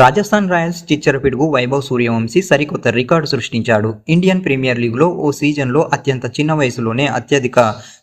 Rajasthan Royals చిచ్చర పిడుగు వైభవ్ సూర్యవంశీ సరికొత్త record సృష్టించాడు. ఇండియన్ ప్రీమియర్ లీగ్లో ఓ సీజన్లో అత్యంత చిన్న వయసులోనే అత్యధిక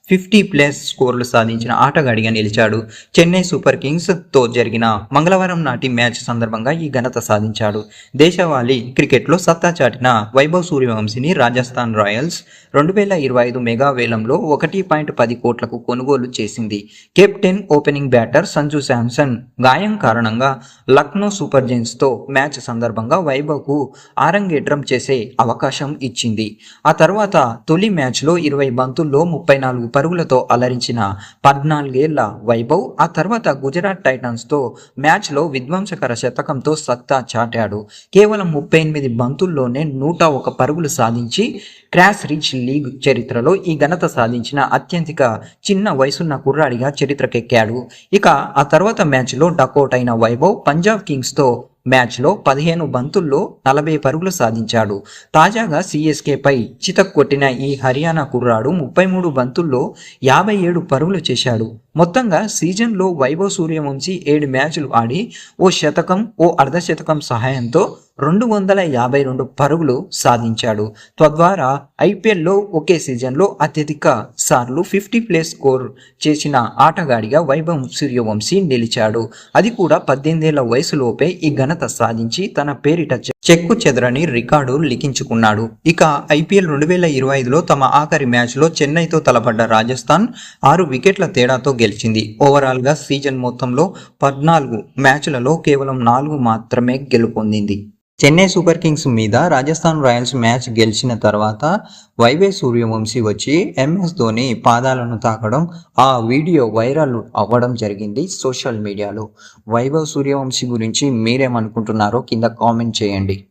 ఫిఫ్టీ ప్లస్ స్కోర్లు సాధించిన ఆటగాడిగా నిలిచాడు. చెన్నై సూపర్ కింగ్స్తో జరిగిన మంగళవారం నాటి మ్యాచ్ సందర్భంగా ఈ ఘనత సాధించాడు. దేశవాళీ క్రికెట్లో సత్తా చాటిన వైభవ్ సూర్యవంశిని రాజస్థాన్ రాయల్స్ రెండు వేల ఇరవై ఐదు మెగా వేలంలో ఒకటి పాయింట్ పది కోట్లకు కొనుగోలు చేసింది. Captain opening batter Sanju Samson గాయం కారణంగా లక్నో సూపర్ జైన్స్తో మ్యాచ్ సందర్భంగా వైభవ్కు ఆరంగేట్రం చేసే అవకాశం ఇచ్చింది. ఆ తర్వాత తొలి మ్యాచ్లో ఇరవై బంతుల్లో ముప్పై నాలుగు పరుగులతో అలరించిన పద్నాలుగేళ్ళ వైభవ్ ఆ తర్వాత గుజరాత్ టైటన్స్తో మ్యాచ్లో విధ్వంసకర శతకంతో సత్తా చాటాడు. కేవలం ముప్పై ఎనిమిది బంతుల్లోనే నూట ఒక పరుగులు సాధించి క్రాస్ రిచ్ లీగ్ చరిత్రలో ఈ ఘనత సాధించిన అత్యంతిక చిన్న వయసున్న కుర్రాడిగా చరిత్రకెక్కాడు. ఇక ఆ తర్వాత మ్యాచ్లో డకౌట్ అయిన వైభవ్ పంజాబ్ కింగ్స్తో మ్యాచ్లో పదిహేను బంతుల్లో నలభై పరుగులు సాధించాడు. తాజాగా సిఎస్కేపై చితక్ కొట్టిన ఈ హర్యానా కుర్రాడు ముప్పై మూడు బంతుల్లో యాభై ఏడు పరుగులు చేశాడు. మొత్తంగా సీజన్లో వైభవ్ సూర్యవంశీ ఏడు మ్యాచ్లు ఆడి ఓ శతకం ఓ అర్ధశతకం సహాయంతో రెండు వందల యాభై రెండు పరుగులు సాధించాడు. తద్వారా ఐపీఎల్లో ఒకే సీజన్లో అత్యధిక సార్లు ఫిఫ్టీ ప్లేస్ స్కోర్ చేసిన ఆటగాడిగా వైభవ్ సూర్యవంశీ నిలిచాడు. అది కూడా పద్దెనిమిదేళ్ళ వయసులోపే ఈ ఘనత సాధించి తన పేరిట చెక్కు చెదరని రికార్డు లిఖించుకున్నాడు. ఇక ఐపీఎల్ రెండు వేల ఇరవై ఐదులో తమ ఆఖరి మ్యాచ్లో చెన్నైతో తలపడ్డ రాజస్థాన్ ఆరు వికెట్ల తేడాతో గెలిచింది. ఓవరాల్గా సీజన్ మొత్తంలో పద్నాలుగు మ్యాచ్లలో కేవలం నాలుగు మాత్రమే గెలుపొందింది. చెన్నై సూపర్ కింగ్స్ మీద రాజస్థాన్ రాయల్స్ మ్యాచ్ గెలిచిన తర్వాత వైవే సూర్యవంశీ వచ్చి ఎంఎస్ ధోని పాదాలను తాకడం ఆ వీడియో వైరల్ అవ్వడం జరిగింది సోషల్ మీడియాలో. వైభవ్ సూర్యవంశీ గురించి మీరేమనుకుంటున్నారో కింద కామెంట్ చేయండి.